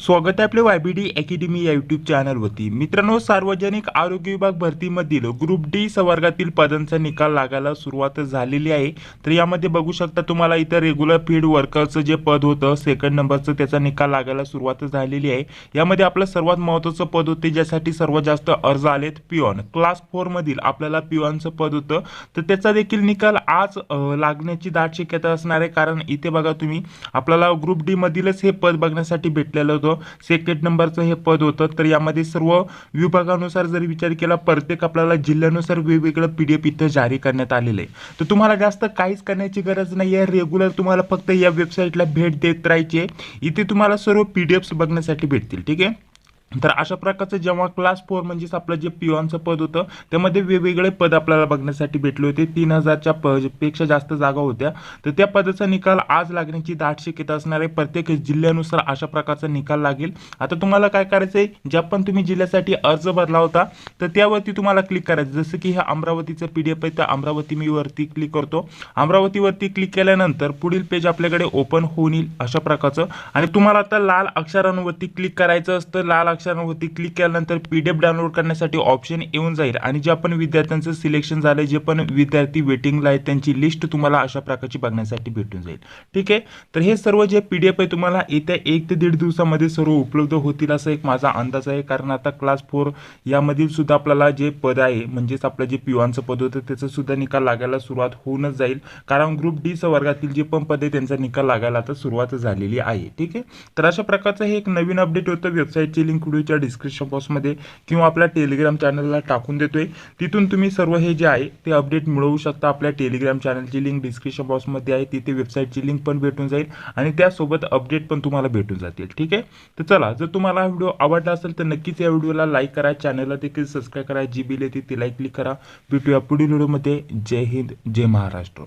स्वागत आहे आपले वायबीडी अकॅडमी या युट्यूब चॅनलवरती मित्रांनो सार्वजनिक आरोग्य विभाग भरतीमधील ग्रुप डी संवर्गातील पदांचा निकाल लागायला सुरुवात झालेली आहे. तर यामध्ये बघू शकता तुम्हाला इथं रेग्युलर फील्ड वर्करचं जे पद होतं सेकंड नंबरचं त्याचा निकाल लागायला सुरुवात झालेली आहे. यामध्ये आपलं सर्वात महत्त्वाचं पद होते ज्यासाठी सर्वात जास्त अर्ज आलेत पिऑन क्लास फोरमधील आपल्याला पिऑनचं पद होतं. तर त्याचा देखील निकाल आज लागण्याची दाट शक्यता असणार आहे. कारण इथे बघा तुम्ही आपल्याला ग्रुप डीमधीलच हे पद बघण्यासाठी भेटलेलं होतं. सेकंड नंबरचं हे पद होतं. तर यामध्ये सर्व विभागानुसार जर विचार केला प्रत्येक आपल्याला जिल्ह्यानुसार वेगवेगळं पी डी एफ इथं जारी करण्यात आलेलं आहे. तर तुम्हाला जास्त काहीच करण्याची गरज नाही आहे. रेग्युलर तुम्हाला फक्त या वेबसाईटला भेट देत राहायची आहे. इथे तुम्हाला सर्व पी डी एफ्स बघण्यासाठी भेटतील. ठीक आहे? तर अशा प्रकारचं जेव्हा क्लास फोर म्हणजेच आपलं जे पिओनचं पद होतं त्यामध्ये वेगवेगळे पद आपल्याला बघण्यासाठी भेटले होते. तीन हजारच्या प पेक्षा जास्त जागा होत्या. तर त्या पदाचा निकाल आज लागण्याची दाट शक्यता असणार आहे प्रत्येक जिल्ह्यानुसार अशा प्रकारचा निकाल लागेल. आता तुम्हाला काय करायचं आहे ज्या पण तुम्ही जिल्ह्यासाठी अर्ज भरला होता तर त्यावरती तुम्हाला क्लिक करायचं. जसं की हे अमरावतीचं पी डी एफ आहे तर अमरावती मी वरती क्लिक करतो. अमरावतीवरती क्लिक केल्यानंतर पुढील पेज आपल्याकडे ओपन होऊन येईल अशा प्रकारचं. आणि तुम्हाला आता लाल अक्षरांवरती क्लिक करायचं असतं. लाल अक्षरांवरती क्लिक केल्यानंतर पी डी एफ डाउनलोड करण्यासाठी ऑप्शन येऊन जाईल. आणि जे पण विद्यार्थ्यांचं सिलेक्शन झालं जे पण विद्यार्थी वेटिंगला आहेत त्यांची लिस्ट तुम्हाला अशा प्रकारची बघण्यासाठी भेटून जाईल. ठीक आहे? तर हे सर्व जे पी डी एफ आहे तुम्हाला येत्या एक ते दीड दिवसामध्ये सर्व उपलब्ध होतील असा एक माझा अंदाज आहे. कारण आता क्लास फोर यामधील सुद्धा आपल्याला जे पद आहे म्हणजेच आपलं जे पिवांचं पद होतं त्याचं सुद्धा निकाल लागायला सुरुवात होऊनच जाईल. कारण ग्रुप डी वर्गातील जे पण पद आहे त्यांचा निकाल लागायला आता सुरुवात झालेली आहे. ठीक आहे? तर अशा प्रकारचं हे एक नवीन अपडेट होतं. वेबसाईटची लिंक व्हिडिओच्या डिस्क्रिप्शन बॉक्समध्ये किंवा आपल्या टेलिग्राम चॅनलला टाकून देतोय. तिथून तुम्ही सर्व हे जे आहे ते अपडेट मिळवू शकता. आपल्या टेलिग्राम चॅनलची लिंक डिस्क्रिप्शन बॉक्समध्ये आहे. तिथे वेबसाईटची लिंक पण भेटून जाईल आणि त्यासोबत अपडेट पण तुम्हाला भेटून जातील. ठीक आहे? तर चला जर तुम्हाला हा व्हिडिओ आवडला असेल तर नक्कीच या व्हिडिओला लाईक करा. चॅनलला देखील सबस्क्राईब करा. जी बिल येते ती लाईक क्लिक करा. भेटूया पुढील व्हिडिओमध्ये जय हिंद जय महाराष्ट्र.